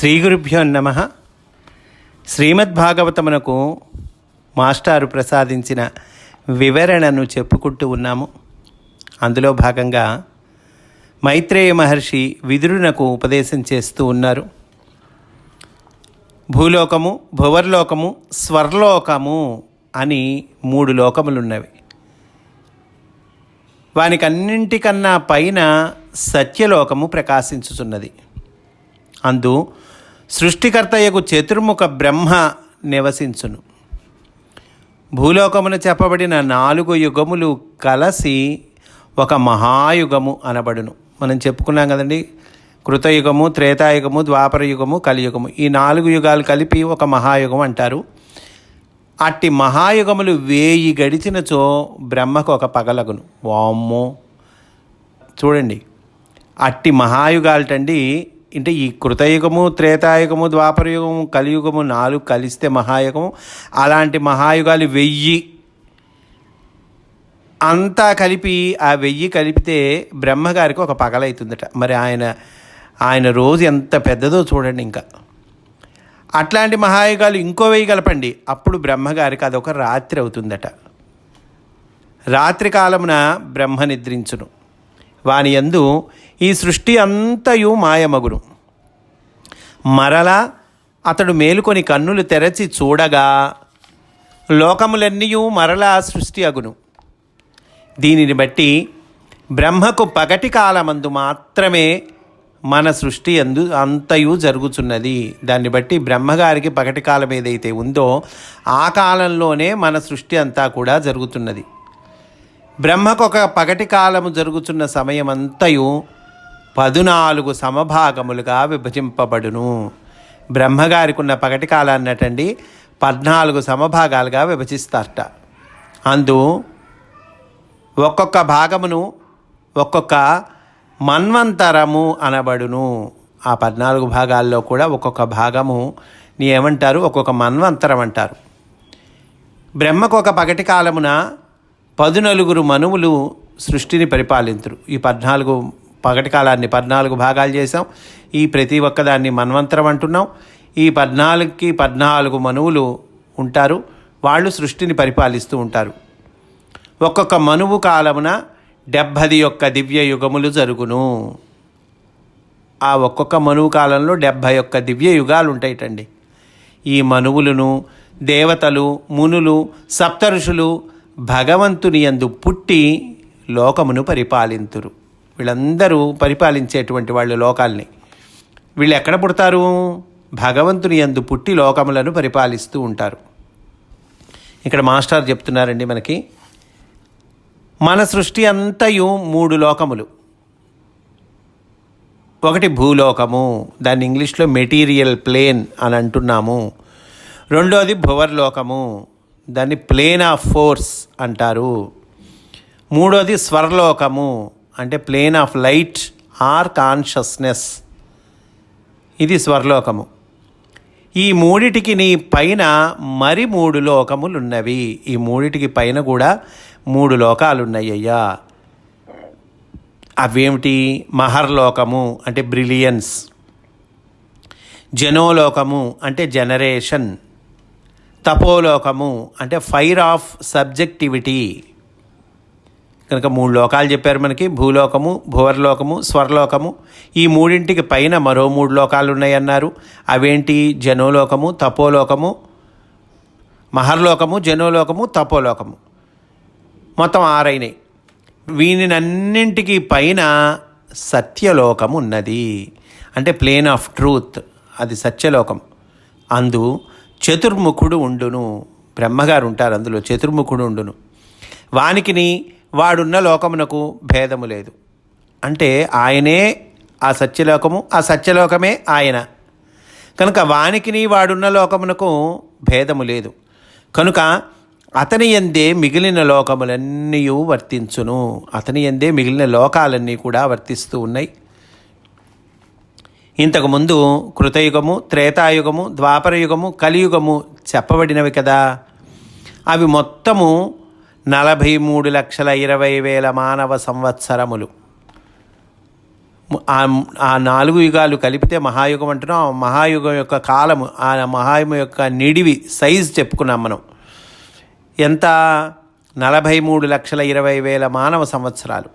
శ్రీ గురుభ్యో నమ. శ్రీమద్భాగవతమునకు మాస్టారు ప్రసాదించిన వివరణను చెప్పుకుంటూ ఉన్నాము. అందులో భాగంగా మైత్రేయ మహర్షి విదురునకు ఉపదేశం చేస్తూ ఉన్నారు. భూలోకము భువర్లోకము స్వర్లోకము అని మూడు లోకములున్నవి. వానికన్నింటికన్నా పైన సత్యలోకము ప్రకాశించుచున్నది. అందు సృష్టికర్తయ్యకు చతుర్ముఖ బ్రహ్మ నివసించును. భూలోకమున చెప్పబడిన నాలుగు యుగములు కలసి ఒక మహాయుగము అనబడును. మనం చెప్పుకున్నాం కదండి కృతయుగము త్రేతాయుగము ద్వాపర యుగము కలియుగము. ఈ నాలుగు యుగాలు కలిపి ఒక మహాయుగం అంటారు. అట్టి మహాయుగములు వేయి గడిచినచో బ్రహ్మకు ఒక పగలగును. వామ్మో! చూడండి అట్టి మహాయుగాలటండి అంటే ఈ కృతయుగము త్రేతాయుగము ద్వాపరయుగము కలియుగము నాలుగు కలిస్తే మహాయుగము. అలాంటి మహాయుగాలు వెయ్యి. అంతా కలిపి ఆ వెయ్యి కలిపితే బ్రహ్మగారికి ఒక పగలవుతుందట మరి ఆయన ఆయన రోజు ఎంత పెద్దదో చూడండి ఇంకా. అట్లాంటి మహాయుగాలు ఇంకో వెయ్యి కలపండి. అప్పుడు బ్రహ్మగారికి అదొక రాత్రి అవుతుందట. రాత్రి కాలమున బ్రహ్మ నిద్రించును. వాని యందు ఈ సృష్టి అంతయు మాయమగును. మరలా అతడు మేలుకొని కన్నులు తెరచి చూడగా లోకములన్నీయు మరలా సృష్టి అగును. దీనిని బట్టి బ్రహ్మకు పగటి కాలమందు మాత్రమే మన సృష్టి అందు అంతయు జరుగుతున్నది దాన్ని బట్టి బ్రహ్మగారికి పగటి కాలం ఏదైతే ఉందో ఆ కాలంలోనే మన సృష్టి అంతా కూడా జరుగుతున్నది. బ్రహ్మకు ఒక పగటి కాలము జరుగుతున్న సమయమంతయు పదునాలుగు సమభాగములుగా విభజింపబడును. బ్రహ్మగారికి ఉన్న పగటి కాలాన్నటండి పద్నాలుగు సమభాగాలుగా విభజిస్తారట. అందు ఒక్కొక్క భాగమును ఒక్కొక్క మన్వంతరము అనబడును. ఆ పద్నాలుగు భాగాల్లో కూడా ఒక్కొక్క భాగము నీ ఏమంటారు? ఒక్కొక్క మన్వంతరం అంటారు. బ్రహ్మకు ఒక పగటి కాలమున పదునలుగురు మనువులు సృష్టిని పరిపాలించరు ఈ పద్నాలుగు పగటి కాలాన్ని పద్నాలుగు భాగాలు చేసాం ఈ ప్రతి ఒక్కదాన్ని మన్వంతరం అంటున్నాం. ఈ పద్నాలుగుకి పద్నాలుగు మనువులు ఉంటారు. వాళ్ళు సృష్టిని పరిపాలిస్తూ ఉంటారు. ఒక్కొక్క మనువు కాలమున డెబ్భది యొక్క దివ్య యుగములు జరుగును. ఆ ఒక్కొక్క మనువు కాలంలో డెబ్భై ఒక్క దివ్య యుగాలు ఉంటాయిటండి ఈ మనువులను దేవతలు మునులు సప్తఋషులు భగవంతుని యందు పుట్టి లోకమును పరిపాలింతురు. వీళ్ళందరూ పరిపాలించేటువంటి వాళ్ళు లోకాల్ని. వీళ్ళు ఎక్కడ పుడతారు? భగవంతుని యందు పుట్టి లోకములను పరిపాలిస్తూ ఉంటారు. ఇక్కడ మాస్టర్ చెప్తున్నారండి మనకి మన సృష్టి అంతయు మూడు లోకములు. ఒకటి భూలోకము దాన్ని ఇంగ్లీష్లో మెటీరియల్ ప్లేన్ అని అంటున్నాము. రెండోది భువర్లోకము దాన్ని ప్లేన్ ఆఫ్ ఫోర్స్ అంటారు. మూడోది స్వర్లోకము అంటే plane of light or consciousness. ఇది స్వర్లోకము. ఈ మూడిటికి నీ పైన మరి మూడు లోకములు ఉన్నవి ఈ మూడిటికి పైన కూడా మూడు లోకాలు ఉన్నాయ్యా అవేమిటి? మహర్లోకము అంటే బ్రిలియన్స్. జనోలోకము అంటే జనరేషన్. తపోలోకము అంటే ఫైర్ ఆఫ్ సబ్జెక్టివిటీ. కనుక మూడు లోకాలు చెప్పారు మనకి. భూలోకము భువర్లోకము స్వర్లోకము. ఈ మూడింటికి పైన మరో మూడు లోకాలు ఉన్నాయన్నారు అవేంటి? జనోలోకము తపోలోకము మహర్లోకము జనోలోకము తపోలోకము. మొత్తం ఆరైనాయి. వీనినన్నింటికి పైన సత్యలోకం ఉన్నది అంటే ప్లేన్ ఆఫ్ ట్రూత్. అది సత్యలోకం. అందు చతుర్ముఖుడు ఉండును. బ్రహ్మగారు ఉంటారు అందులో చతుర్ముఖుడు ఉండును. వానికిని వాడున్న లోకమునకు భేదము లేదు. అంటే ఆయనే ఆ సత్యలోకము ఆ సత్యలోకమే ఆయన. కనుక వానికిని వాడున్న లోకమునకు భేదము లేదు. కనుక అతని ఎందే మిగిలిన లోకములన్నీ వర్తించును. అతని ఎందే మిగిలిన లోకాలన్నీ కూడా వర్తిస్తూ ఉన్నాయి. ఇంతకుముందు కృతయుగము త్రేతాయుగము ద్వాపరయుగము కలియుగము చెప్పబడినవి కదా. అవి మొత్తము నలభై మూడు లక్షల ఇరవై వేల మానవ సంవత్సరములు. ఆ నాలుగు యుగాలు కలిపితే మహాయుగం అంటున్నాం. ఆ మహాయుగం యొక్క కాలము ఆ మహాయుగం యొక్క నిడివి సైజ్ చెప్పుకున్నాం మనం. ఎంత? నలభై మూడు లక్షల ఇరవై వేల మానవ సంవత్సరాలు.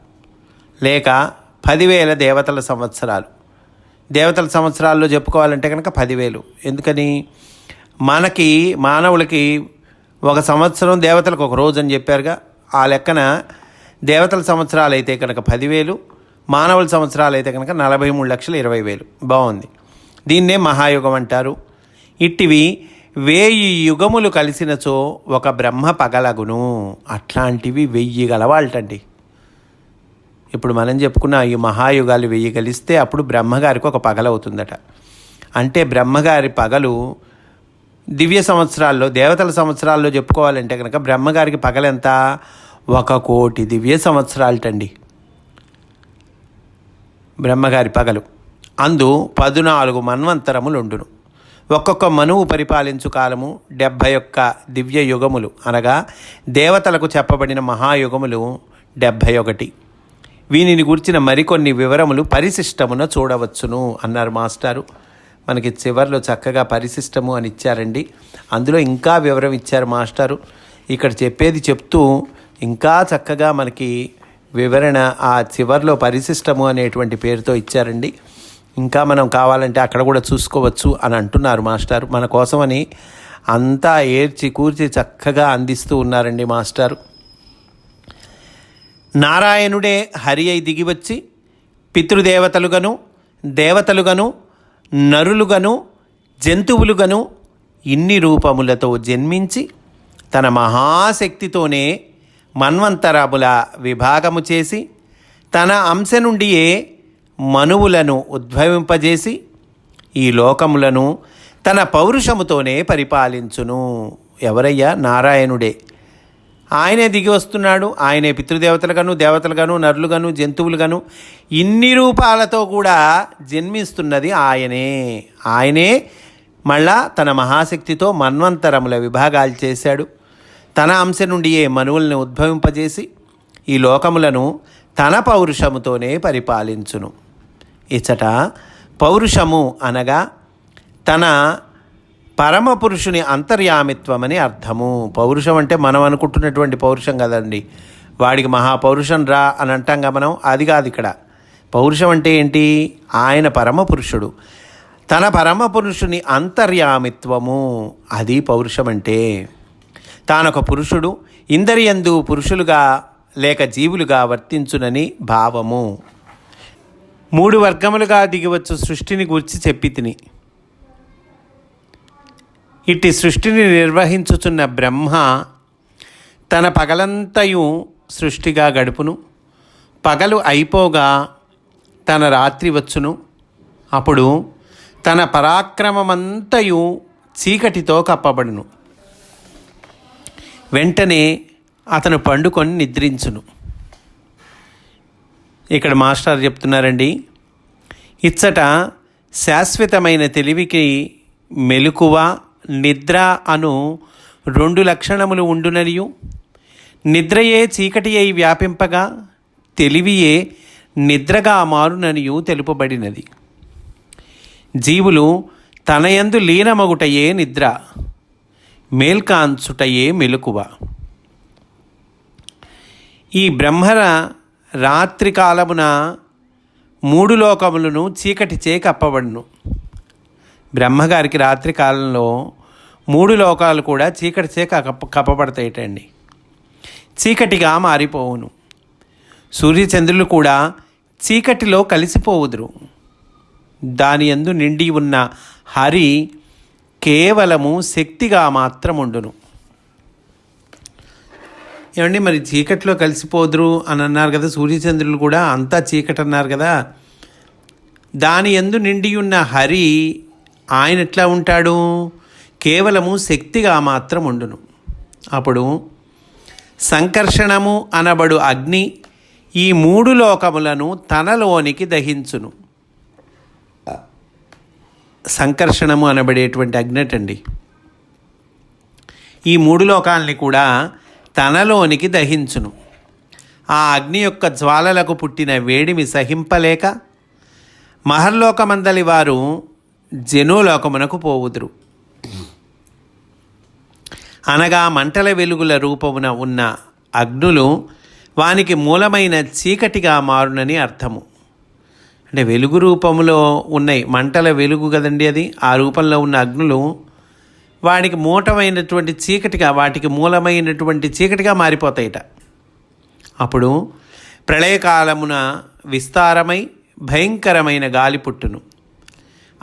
లేక పదివేల దేవతల సంవత్సరాలు. దేవతల సంవత్సరాల్లో చెప్పుకోవాలంటే కనుక పదివేలు. ఎందుకని? మనకి మానవులకి ఒక సంవత్సరం దేవతలకు ఒక రోజు అని చెప్పారుగా. ఆ లెక్కన దేవతల సంవత్సరాలు అయితే కనుక పదివేలు మానవుల సంవత్సరాలు అయితే కనుక నలభై మూడు లక్షల ఇరవై వేలు బాగుంది. దీన్నే మహాయుగం అంటారు. ఇట్టివి వేయి యుగములు కలిసినచో ఒక బ్రహ్మ పగలగును. అట్లాంటివి వెయ్యి గలవాళ్ళటండి. ఇప్పుడు మనం చెప్పుకున్న ఈ మహాయుగాలు వెయ్యి కలిస్తే అప్పుడు బ్రహ్మగారికి ఒక పగలవుతుందట. అంటే బ్రహ్మగారి పగలు దివ్య సంవత్సరాల్లో దేవతల సంవత్సరాల్లో చెప్పుకోవాలంటే కనుక బ్రహ్మగారికి పగలెంత? ఒక కోటి దివ్య సంవత్సరాలటండి. బ్రహ్మగారి పగలు. అందు పదునాలుగు మన్వంతరములుండును. ఒక్కొక్క మనువు పరిపాలించు కాలము డెబ్భై ఒక్క దివ్య యుగములు అనగా దేవతలకు చెప్పబడిన మహాయుగములు డెబ్భై ఒకటి. వీనిని గుర్చిన మరికొన్ని వివరములు పరిశిష్టమున చూడవచ్చును అన్నారు మాస్టారు. మనకి చివర్లో చక్కగా పరిశిష్టము అని ఇచ్చారండి. అందులో ఇంకా వివరం ఇచ్చారు మాస్టారు. ఇక్కడ చెప్పేది చెప్తూ ఇంకా చక్కగా మనకి వివరణ ఆ చివరిలో పరిశిష్టము అనేటువంటి పేరుతో ఇచ్చారండి. ఇంకా మనం కావాలంటే అక్కడ కూడా చూసుకోవచ్చు అని అంటున్నారు మాస్టారు. మన కోసమని అంతా ఏర్చి కూర్చి చక్కగా అందిస్తూ ఉన్నారండి మాస్టారు. నారాయణుడే హరి అయి దిగివచ్చి పితృదేవతలుగను దేవతలుగను నరులుగను జంతువులుగను ఇన్ని రూపములతో జన్మించి తన మహాశక్తితోనే మన్వంతరముల విభాగము చేసి తన అంశ నుండియే మనువులను ఉద్భవింపజేసి ఈ లోకములను తన పౌరుషముతోనే పరిపాలించును. ఎవరయ్యా? నారాయణుడే. ఆయనే దిగి వస్తున్నాడు ఆయనే పితృదేవతలుగాను దేవతలుగాను నరులుగాను జంతువులుగాను ఇన్ని రూపాలతో కూడా జన్మిస్తున్నది ఆయనే. ఆయనే మళ్ళా తన మహాశక్తితో మన్వంతరముల విభాగాలు చేశాడు. తన అంశ నుండి ఏ మనువులను ఉద్భవింపజేసి ఈ లోకములను తన పౌరుషముతోనే పరిపాలించును. ఇచ్చట పౌరుషము అనగా తన పరమపురుషుని అంతర్యామిత్వమని అర్థము. పౌరుషం అంటే మనం అనుకుంటున్నటువంటి పౌరుషం కదండి. వాడికి మహాపౌరుషం రా అని అంటాంగా మనం. అది కాదు ఇక్కడ. పౌరుషం అంటే ఏంటి? ఆయన పరమపురుషుడు. తన పరమపురుషుని అంతర్యామిత్వము. అది పౌరుషం అంటే. తానొక పురుషుడు. ఇందరియందు పురుషులుగా లేక జీవులుగా వర్తించునని భావము. మూడు వర్గములుగా దిగివచ్చు సృష్టిని గూర్చి చెప్పి తిని. ఇట్టి సృష్టిని నిర్వహించుచున్న బ్రహ్మ తన పగలంతయు సృష్టిగా గడుపును. పగలు అయిపోగా తన రాత్రి వచ్చును. అప్పుడు తన పరాక్రమమంతయు చీకటితో కప్పబడును. వెంటనే అతను పండుకొని నిద్రించును. ఇక్కడ మాస్టర్ చెప్తున్నారండి ఇచ్చట శాశ్వతమైన తెలివికి మెలకువ నిద్ర అను రెండు లక్షణములు ఉండునరియు నిద్రయే చీకటి అయి వ్యాపింపగా తెలివియే నిద్రగా మారుననియు తెలుపబడినది. జీవులు తనయందు లీనమగుటయే నిద్ర మేల్కాంచుటయే మెలకువ. ఈ బ్రహ్మర రాత్రి కాలమున మూడు లోకములను చీకటిచే కప్పబడును. బ్రహ్మగారికి రాత్రి కాలంలో మూడు లోకాలు కూడా చీకటి చేక కప్ప కప్పబడతాయిటండి. చీకటిగా మారిపోవును. సూర్యచంద్రులు కూడా చీకటిలో కలిసిపోవుదురు. దాని యందు నిండి ఉన్న హరి కేవలము శక్తిగా మాత్రముండును. ఏమండి మరి చీకటిలో కలిసిపోదురు అని అన్నారు కదా సూర్యచంద్రులు కూడా అంతా చీకటి అన్నారు కదా. దాని ఎందు నిండి ఉన్న హరి ఆయన ఎట్లా ఉంటాడు? కేవలము శక్తిగా మాత్రం ఉండును. అప్పుడు సంకర్షణము అనబడు అగ్ని ఈ మూడు లోకములను తనలోనికి దహించును. సంకర్షణము అనబడేటువంటి అగ్నటండి. ఈ మూడు లోకాలని కూడా తనలోనికి దహించును. ఆ అగ్ని యొక్క జ్వాలలకు పుట్టిన వేడిమి సహింపలేక మహర్లోకమందలి వారు జనులోకమునకు పోవుదురు. అనగా మంటల వెలుగుల రూపమున ఉన్న అగ్నులు వానికి మూలమైన చీకటిగా మారునని అర్థము. అంటే వెలుగు రూపంలో ఉన్నాయి మంటల వెలుగు కదండి అది? ఆ రూపంలో ఉన్న అగ్నులు వాడికి మూటమైనటువంటి చీకటిగా వాటికి మూలమైనటువంటి చీకటిగా మారిపోతాయిట. అప్పుడు ప్రళయకాలమున విస్తారమై భయంకరమైన గాలి పుట్టును.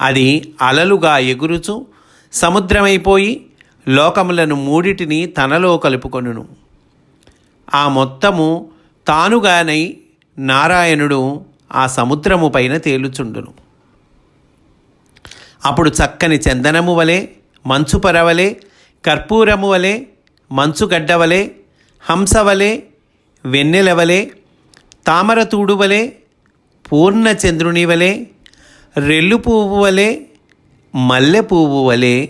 అది అలలుగా ఎగురుచు సముద్రమైపోయి లోకములను మూడిటిని తనలో కలుపుకొనును. ఆ మొత్తము తానుగానై నారాయణుడు ఆ సముద్రము పైన తేలుచుండును. అప్పుడు చక్కని చందనము వలె మంచు పరవలే కర్పూరము వలె మంచుగడ్డ వలె హంస వలె వెన్నెల తామరతూడు వలె పూర్ణచంద్రుని వలె రెల్లు పువ్వు వలె మల్లె పువ్వు వలె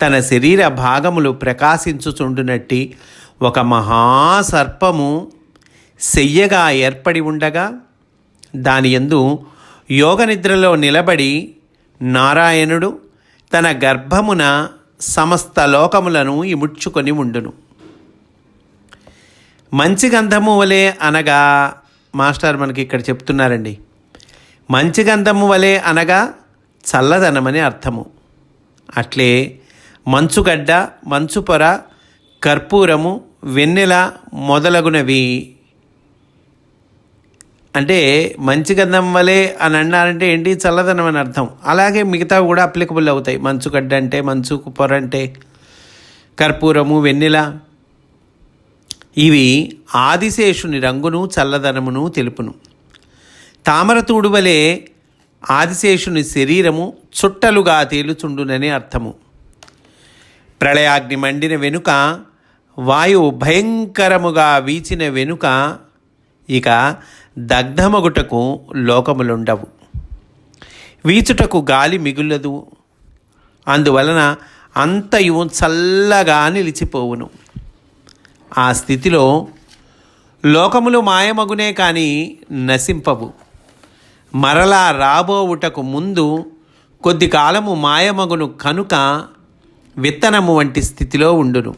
తన శరీర భాగములు ప్రకాశించుచుండునట్టి ఒక మహాసర్పము సెయ్యగా ఏర్పడి ఉండగా దాని యందు యోగనిద్రలో నిలబడి నారాయణుడు తన గర్భమున సమస్త లోకములను ఇముడ్చుకొని ఉండును. మంచి గంధము వలె అనగా మాస్టర్ మనకి ఇక్కడ చెప్తున్నారండి. మంచి గంధము వలె అనగా చల్లదనమని అర్థము. అట్లే మంచుగడ్డ మంచు పొర కర్పూరము వెన్నెల మొదలగునవి. అంటే మంచి గంధం వలె అని అన్నారంటే ఏంటి? చల్లదనం అని అర్థం. అలాగే మిగతావి కూడా అప్లికబుల్ అవుతాయి. మంచుగడ్డ అంటే మంచు పొర అంటే కర్పూరము వెన్నెల. ఇవి ఆదిశేషుని రంగును చల్లదనమును తెలుపును. తామర తూడువలే ఆదిశేషుని శరీరము చుట్టలుగా తేలుచుండునని అర్థము. ప్రళయాగ్ని మండిన వెనుక వాయువు భయంకరముగా వీచిన వెనుక ఇక దగ్ధమగుటకు లోకములుండవు. వీచుటకు గాలి మిగులదు. అందువలన అంతయు చల్లగా నిలిచిపోవును. ఆ స్థితిలో లోకములు మాయమగునే కానీ నశింపవు. మరలా రాబోవుటకు ముందు కొద్ది కాలము మాయమగును కనుక విత్తనము వంటి స్థితిలో ఉండును.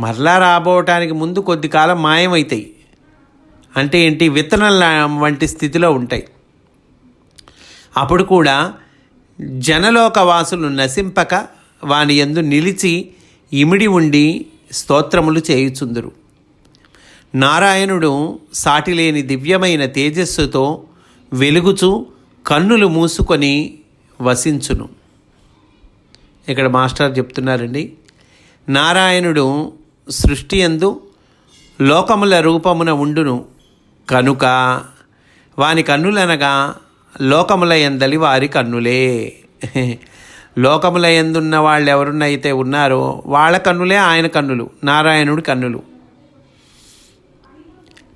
మరలా రాబోవటానికి ముందు కొద్ది కాలం మాయమవుతాయి అంటే ఏంటి? విత్తనాల వంటి స్థితిలో ఉంటాయి. అప్పుడు కూడా జనలోక వాసులు నశింపక వాని యందు నిలిచి ఇమిడి ఉండి స్తోత్రములు చేయుచుందురు. నారాయణుడు సాటిలేని దివ్యమైన తేజస్సుతో వెలుగుచు కన్నులు మూసుకొని వసించును. ఇక్కడ మాస్టర్ చెప్తున్నారండి. నారాయణుడు సృష్టి ఎందు లోకముల రూపమున ఉండును. కనుక వాని కన్నులనగా లోకముల ఎందలి వారి కన్నులే. లోకముల ఎందున్న వాళ్ళు ఎవరున్నైతే ఉన్నారో వాళ్ళ కన్నులే ఆయన కన్నులు నారాయణుడి కన్నులు.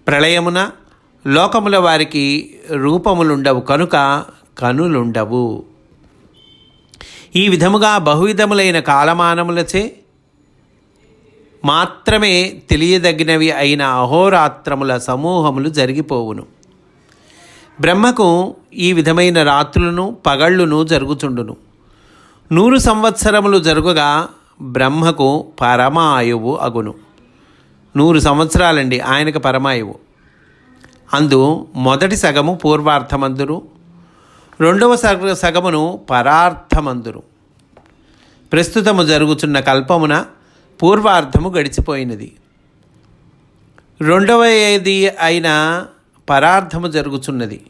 ప్రళయమున లోకముల వారికి రూపములుండవు. కనుక కనులుండవు. ఈ విధముగా బహువిధములైన కాలమానములచే మాత్రమే తెలియదగినవి అయిన అహోరాత్రముల సమూహములు జరిగిపోవును. బ్రహ్మకు ఈ విధమైన రాత్రులను పగళ్ళును జరుగుచుండును. నూరు సంవత్సరములు జరుగుగా బ్రహ్మకు పరమాయువు అగును. నూరు సంవత్సరాలండి ఆయనకు పరమాయువు. అందు మొదటి సగము పూర్వార్థమందురు రెండవ సగ సగమును పరార్థమందురు. ప్రస్తుతము జరుగుతున్న కల్పమున పూర్వార్థము గడిచిపోయినది. రెండవ ఏది అయిన పరార్థము జరుగుచున్నది.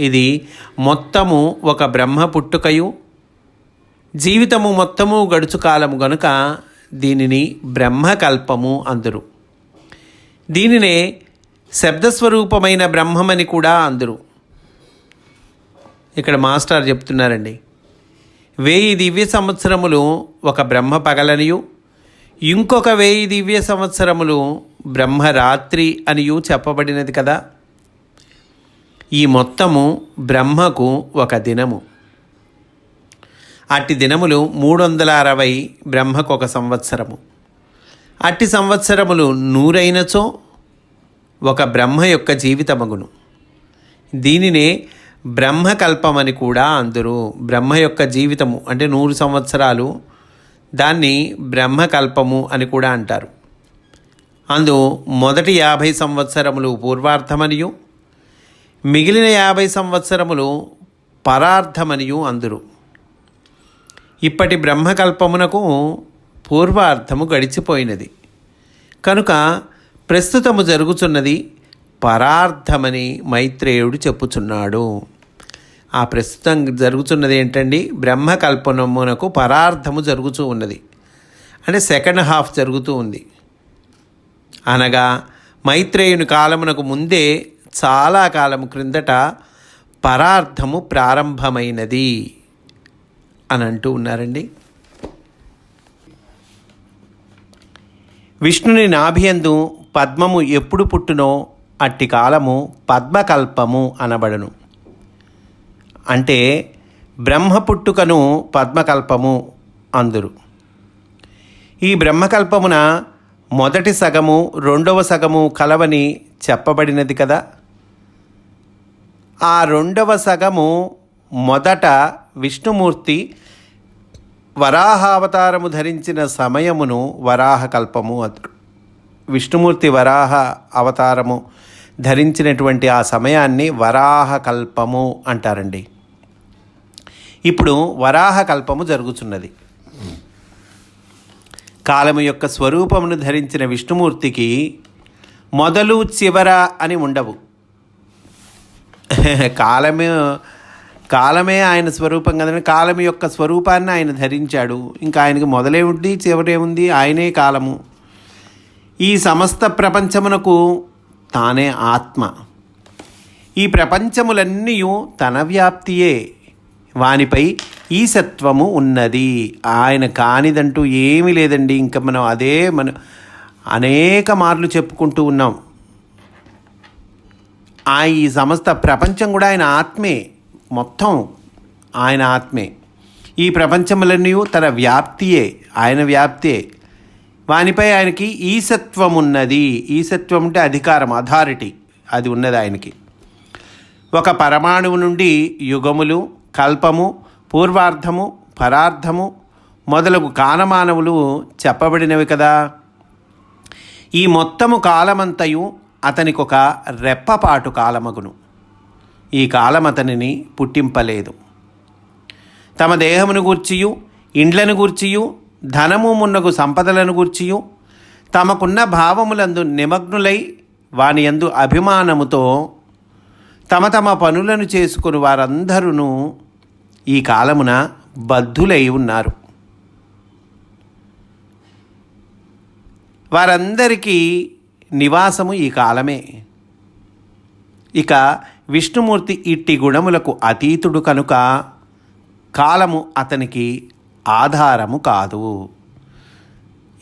ఇది మొత్తము ఒక బ్రహ్మ పుట్టుకయు. జీవితము మొత్తము గడుచు కాలము గనుక దీనిని బ్రహ్మకల్పము అందురు. దీనినే శబ్దస్వరూపమైన బ్రహ్మమని కూడా అందురు. ఇక్కడ మాస్టర్ చెప్తున్నారండి. వెయ్యి దివ్య సంవత్సరములు ఒక బ్రహ్మ పగలనియు ఇంకొక వెయ్యి దివ్య సంవత్సరములు బ్రహ్మరాత్రి అనియు చెప్పబడినది కదా. ఈ మొత్తము బ్రహ్మకు ఒక దినము. అట్టి దినములు మూడు వందల అరవై బ్రహ్మకు ఒక సంవత్సరము. అట్టి సంవత్సరములు నూరైనచో ఒక బ్రహ్మ యొక్క జీవితమగును. దీనినే బ్రహ్మకల్పమని కూడా అందరూ. బ్రహ్మ యొక్క జీవితము అంటే నూరు సంవత్సరాలు దాన్ని బ్రహ్మకల్పము అని కూడా అంటారు. అందు మొదటి యాభై సంవత్సరములు పూర్వార్థమనియు మిగిలిన యాభై సంవత్సరములు పరార్థమనియు అందురు. ఇప్పటి బ్రహ్మకల్పమునకు పూర్వార్థము గడిచిపోయినది. కనుక ప్రస్తుతము జరుగుచున్నది పరార్థమని మైత్రేయుడు చెప్పుచున్నాడు. ఆ ప్రస్తుతం జరుగుతున్నది ఏంటండి? బ్రహ్మకల్పనమునకు పరార్థము జరుగుతూ ఉన్నది. అంటే సెకండ్ హాఫ్ జరుగుతూ ఉంది. అనగా మైత్రేయుని కాలమునకు ముందే చాలా కాలము క్రిందట పరార్థము ప్రారంభమైనది అని అంటూ ఉన్నారండి. విష్ణుని నాభియందు పద్మము ఎప్పుడు పుట్టునో అట్టి కాలము పద్మకల్పము అనబడను. అంటే బ్రహ్మ పుట్టుకను పద్మకల్పము అందురు. ఈ బ్రహ్మకల్పమున మొదటి సగము రెండవ సగము కలవని చెప్పబడినది కదా. ఆ రెండవ సగము మొదట విష్ణుమూర్తి వరాహావతారము ధరించిన సమయమును వరాహకల్పము అదురు. విష్ణుమూర్తి వరాహ అవతారము ధరించినటువంటి ఆ సమయాన్ని వరాహకల్పము అంటారండి. ఇప్పుడు వరాహకల్పము జరుగుచున్నది. కాలము యొక్క స్వరూపమును ధరించిన విష్ణుమూర్తికి మొదలు చివర అని ఉండవు. కాలమే కాలమే ఆయన స్వరూపం కదండి. కాలం యొక్క స్వరూపాన్ని ఆయన ధరించాడు. ఇంకా ఆయనకి మొదలేముంది చివరేముంది ఆయనే కాలము. ఈ సమస్త ప్రపంచమునకు తానే ఆత్మ. ఈ ప్రపంచములన్నీ తన వ్యాప్తియే. వానిపై ఈసత్వము ఉన్నది. ఆయన కానిదంటూ ఏమీ లేదండి. ఇంకా మనం అదే మనం అనేక మార్లు చెప్పుకుంటూ ఉన్నాం. ఆ ఈ సమస్త ప్రపంచం కూడా ఆయన ఆత్మే. మొత్తం ఆయన ఆత్మే. ఈ ప్రపంచములన్నీ తన వ్యాప్తియే. ఆయన వ్యాప్తియే వానిపై ఆయనకి ఈసత్వం ఉన్నది ఈసత్వం అంటే అధికారం అథారిటీ. అది ఉన్నది ఆయనకి. ఒక పరమాణువు నుండి యుగములు కల్పము పూర్వార్ధము పరార్థము మొదలగు కాలమానవులు చెప్పబడినవి కదా. ఈ మొత్తము కాలమంతయు అతనికొక రెప్పపాటు కాలమగును. ఈ కాలం అతనిని పుట్టింపలేదు. తమ దేహమును గూర్చియు ఇండ్లను గూర్చియు ధనము మున్నగు సంపదలను గూర్చియు తమకున్న భావములందు నిమగ్నులై వాని యందు అభిమానముతో తమ తమ పనులను చేసుకుని వారందరూ ఈ కాలమున బద్ధులై ఉన్నారు. వారందరికీ నివాసము ఈ కాలమే. ఇక విష్ణుమూర్తి ఇట్టి గుణములకు అతీతుడు కనుక కాలము అతనికి ఆధారము కాదు.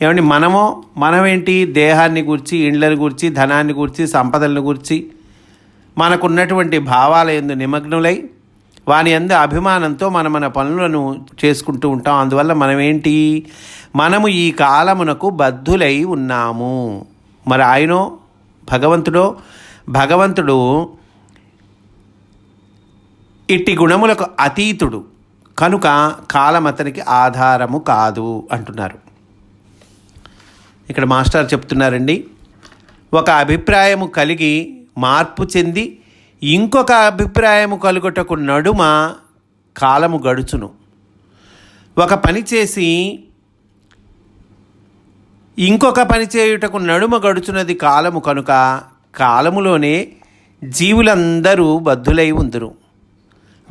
ఏమండి మనమో మనమేంటి? దేహాన్ని గురించి ఇండ్లను గురించి ధనాన్ని గురించి సంపదలను గురించి మనకున్నటువంటి భావాల ఎందు నిమగ్నులై వాని ఎందు అభిమానంతో మనం మన పనులను చేసుకుంటూ ఉంటాం. అందువల్ల మనమేంటి? మనము ఈ కాలమునకు బద్ధులై ఉన్నాము. మరి ఆయనో భగవంతుడో భగవంతుడు ఇట్టి గుణములకు అతీతుడు. కనుక కాలం అతనికి ఆధారము కాదు అంటున్నారు. ఇక్కడ మాస్టర్ చెప్తున్నారండి ఒక అభిప్రాయము కలిగి మార్పు చెంది ఇంకొక అభిప్రాయము కలుగుటకు నడుమ కాలము గడుచును. ఒక పని చేసి ఇంకొక పని చేయుటకు నడుమ గడుచున్నది కాలము కనుక కాలములోనే జీవులందరూ బద్ధులై ఉందురు.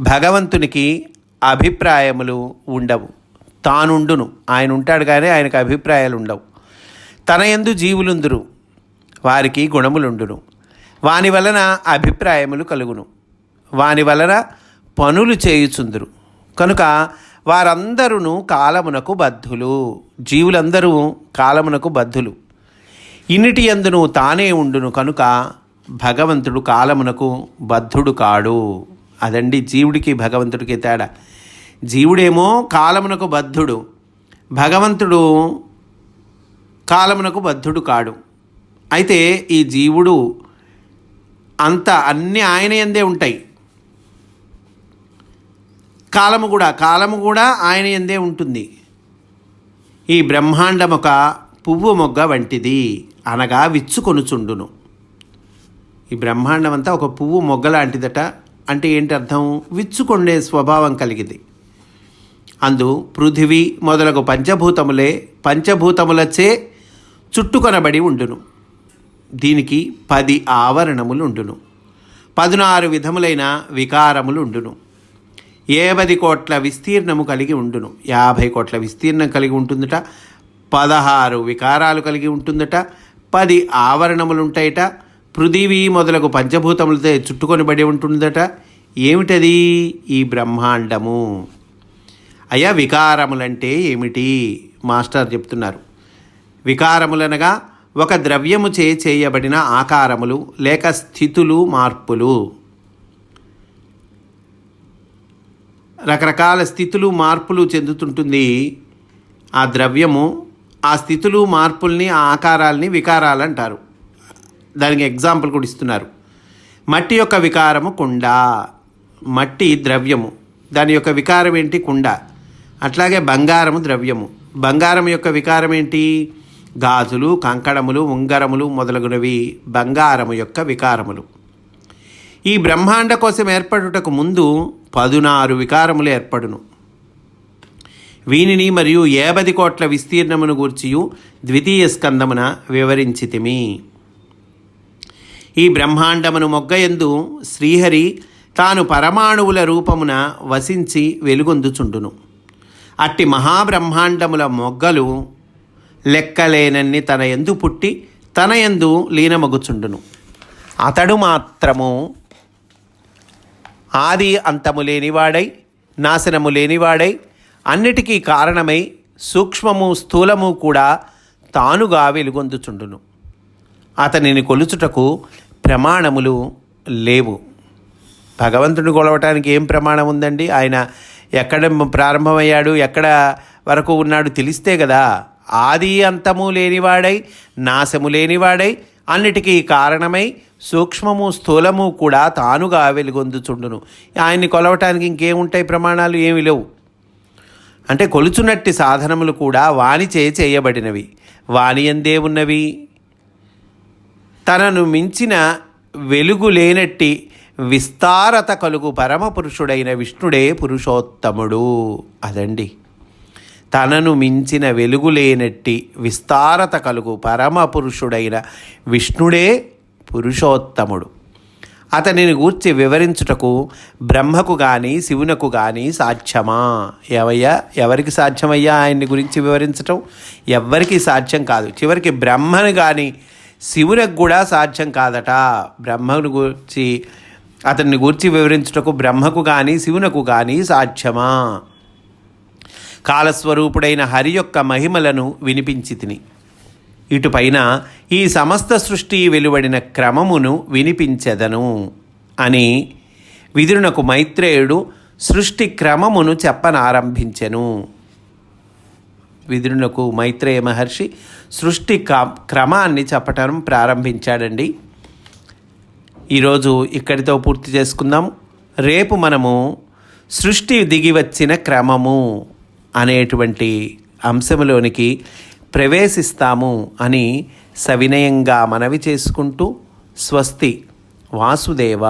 భగవంతునికి అభిప్రాయములు ఉండవు. తానుండును. ఆయన ఉంటాడు కానీ ఆయనకు అభిప్రాయాలు ఉండవు తన ఎందు జీవులుందురు. వారికి గుణములుండును. వాని వలన అభిప్రాయములు కలుగును. వాని వలన పనులు చేయుచుందురు. కనుక వారందరూ కాలమునకు బద్ధులు. జీవులందరూ కాలమునకు బద్ధులు. ఇన్నిటి అందును తానే ఉండును కనుక భగవంతుడు కాలమునకు బద్ధుడు కాడు. అదండి జీవుడికి భగవంతుడికి తేడా. జీవుడేమో కాలమునకు బద్ధుడు. భగవంతుడు కాలమునకు బద్ధుడు కాడు. అయితే ఈ జీవుడు అంత అన్నీ ఆయన ఎందే ఉంటాయి. కాలము కూడా కాలము కూడా ఆయన ఎందే ఉంటుంది. ఈ బ్రహ్మాండం ఒక పువ్వు మొగ్గ వంటిది అనగా విచ్చుకొనుచుండును. ఈ బ్రహ్మాండం అంతా ఒక పువ్వు మొగ్గ లాంటిదట అంటే ఏంటి అర్థం విచ్చుకొండే స్వభావం కలిగింది. అందు పృథివీ మొదలగు పంచభూతములే పంచభూతములచే చుట్టుకొనబడి ఉండును. దీనికి పది ఆవరణములు ఉండును పదునారు విధములైన వికారములు ఉండును ఏవది కోట్ల విస్తీర్ణము కలిగి ఉండును. యాభై కోట్ల విస్తీర్ణం కలిగి ఉంటుందట. పదహారు వికారాలు కలిగి ఉంటుందట. పది ఆవరణములు ఉంటాయట పృథివీ మొదలగు పంచభూతములతో చుట్టుకొనిబడి ఉంటుందట. ఏమిటది? ఈ బ్రహ్మాండము. అయ్యా వికారములంటే ఏమిటి? మాస్టర్ చెప్తున్నారు. వికారములనగా ఒక ద్రవ్యము చే చేయబడిన ఆకారములు లేక స్థితులు మార్పులు. రకరకాల స్థితులు మార్పులు చెందుతుంటుంది. ఆ ద్రవ్యము ఆ స్థితులు మార్పుల్ని ఆ ఆకారాల్ని వికారాలు అంటారు దానికి ఎగ్జాంపుల్ కూడా ఇస్తున్నారు. మట్టి యొక్క వికారము కుండ. మట్టి ద్రవ్యము. దాని యొక్క వికారం ఏంటి కుండ. అట్లాగే బంగారము ద్రవ్యము. బంగారం యొక్క వికారం ఏంటి గాజులు కంకణములు ఉంగరములు మొదలగునవి బంగారము యొక్క వికారములు. ఈ బ్రహ్మాండ కోసం ఏర్పడుటకు ముందు పదునారు వికారములు ఏర్పడును. వీనిని మరియు ఏబది కోట్ల విస్తీర్ణమును గూర్చియు ద్వితీయ స్కందమున వివరించితిమి. ఈ బ్రహ్మాండమును మొగ్గయందు శ్రీహరి తాను పరమాణువుల రూపమున వసించి వెలుగొందుచుండును. అట్టి మహాబ్రహ్మాండముల మొగ్గలు లెక్కలేనన్ని తన ఎందు పుట్టి తన ఎందు లీనమగుచుండును. అతడు మాత్రము ఆది అంతము లేనివాడై నాశనము లేనివాడై అన్నిటికీ కారణమై సూక్ష్మము స్థూలము కూడా తానుగా వెలుగొందుచుండును. అతనిని కొలుచుటకు ప్రమాణములు లేవు. భగవంతుని కొలవటానికి ఏం ప్రమాణం ఉందండి? ఆయన ఎక్కడ ప్రారంభమయ్యాడు? ఎక్కడ వరకు ఉన్నాడు? తెలిస్తే కదా ఆది అంతము లేనివాడై నాశము లేనివాడై అన్నిటికీ కారణమై సూక్ష్మము స్థూలము కూడా తానుగా వెలుగొందుచుండును. ఆయన్ని కొలవటానికి ఇంకేముంటాయి ప్రమాణాలు? ఏమి లేవు. అంటే కొలుచునట్టి సాధనములు కూడా వాణిచే చేయబడినవి. వాని ఎందే ఉన్నవి. తనను మించిన వెలుగు లేనట్టి విస్తారత కలుగు పరమపురుషుడైన విష్ణుడే పురుషోత్తముడు. అదండి. తనను మించిన వెలుగులేనట్టి విస్తారత కలుగు పరమపురుషుడైన విష్ణుడే పురుషోత్తముడు. అతనిని గూర్చి వివరించుటకు బ్రహ్మకు కానీ శివునకు కానీ సాధ్యమా? ఎవయ్యా ఎవరికి సాధ్యమయ్యా ఆయన్ని గురించి వివరించటం? ఎవ్వరికీ సాధ్యం కాదు. చివరికి బ్రహ్మను కానీ శివునికి కూడా సాధ్యం కాదట. బ్రహ్మను గురించి అతన్ని గూర్చి వివరించుటకు బ్రహ్మకు కానీ శివునకు కానీ సాధ్యమా? కాలస్వరూపుడైన హరి యొక్క మహిమలను వినిపించి తిని. ఇటుపైన ఈ సమస్త సృష్టి వెలువడిన క్రమమును వినిపించెదను అని విదురునకు మైత్రేయుడు సృష్టి క్రమమును చెప్పనారంభించెను. విదురునకు మైత్రేయ మహర్షి సృష్టి క్రమాన్ని చెప్పటం ప్రారంభించాడండి. ఈరోజు ఇక్కడితో పూర్తి చేసుకుందాం. రేపు మనము సృష్టి దిగి వచ్చిన క్రమము. అనేటువంటి అంశంలోనికి ప్రవేశిస్తాము అని సవినయంగా మనవి చేసుకుంటూ స్వస్తి వాసుదేవ.